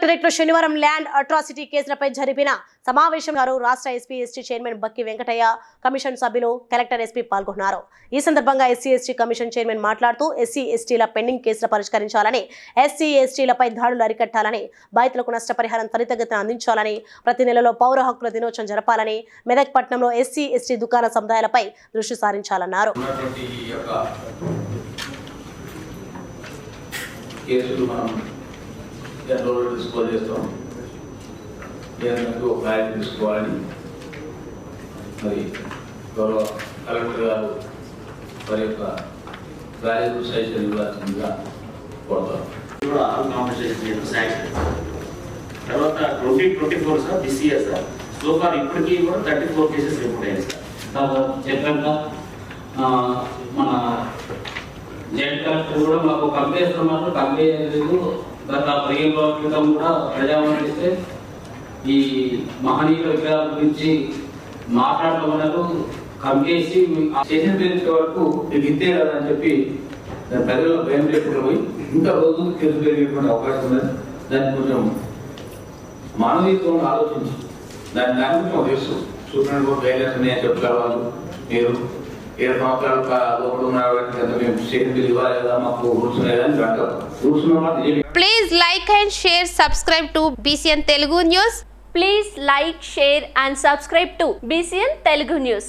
కలెక్టరేట్లో శనివారం land atrocity కేసులపై జరిపిన సమావేశం గారు రాష్ట్ర SP ST chairman Bakki Venkataiah commission సభ్యులు కలెక్టర్ ఎస్పీ పాల్గొన్నారు. ఈ సందర్భంగా ఎస్సీ ఎస్టీ కమిషన్ చైర్మన్ మాట్లాడుతూ ఎస్సీ ఎస్టీల పెండింగ్ కేసులు పరిష్కరించాలని ఎస్సీ ఎస్టీలపై దాడులు అరికట్టాలని బాధితులకు నష్టపరిహారం త్వరితగతిన అందించాలని ప్రతి నెలలో పౌర హక్కుల దినోత్సవం జరపాలని మెదక్ పట్టణంలో ఎస్సీ ఎస్టీ దుకాణ సముదాయాలపై దృష్టి సారించాలన్నారు. కేసులు మనం ఎన్ని రోజులు డిస్పోజ్ చేస్తాం. దానికి ఒక క్లారిటీ తీసుకోవాలని మరి గౌరవ కలెక్టర్ గారు వారి యొక్క వాల్యూ సజెషన్ ఇవ్వాల్సిందిగా కోరుతాం కూడా కాంపెన్సేషన్ చేయడం శాంక్షన్. తర్వాత twenty twenty four sir this year sir. So far ఇప్పటికీ కూడా థర్టీ ఫోర్ కేసెస్ రిపోర్ట్ అయ్యాయి సార్. చెప్పాక మన జాయింట్ కలెక్టర్ కూడా మాకు కంపేస్తున్నారు కంపే లేదు. గత పదిహేను రోజుల క్రితం కూడా ప్రజావాణి ఇస్తే ఈ మహనీయుల విగ్రహాల గురించి మాట్లాడమన్నారు కమ్మేసి చేసిన పేరు వరకు మీకు ఇంతే కదా అని చెప్పి దాని ప్రజల్లో భయం లేకుండా పోయి ఇంకా రోజు కేసు పెరిగేటువంటి అవకాశం ఉన్నది. దాన్ని కొంచెం మానవీయత్వం ఆలోచించి దాని దాని కొంచెం మాకు తెలుసు. సుప్రీం కోర్టు గైడ్లైన్స్ ఉన్నాయని చెప్పగలవాళ్ళు మీరు. ఏడు సంవత్సరాలు కా- లోపల ఉన్న వాటికి అంతా మేము చేసిన బిల్లు ఇవ్వాలి కదా మాకు రూల్స్ ఉన్నాయి కదా అని అంటారు రూల్స్ ఉన్న వాళ్ళు తెలియదు Please like and share, subscribe to BCN Telugu News. Please like, share and subscribe to BCN Telugu News.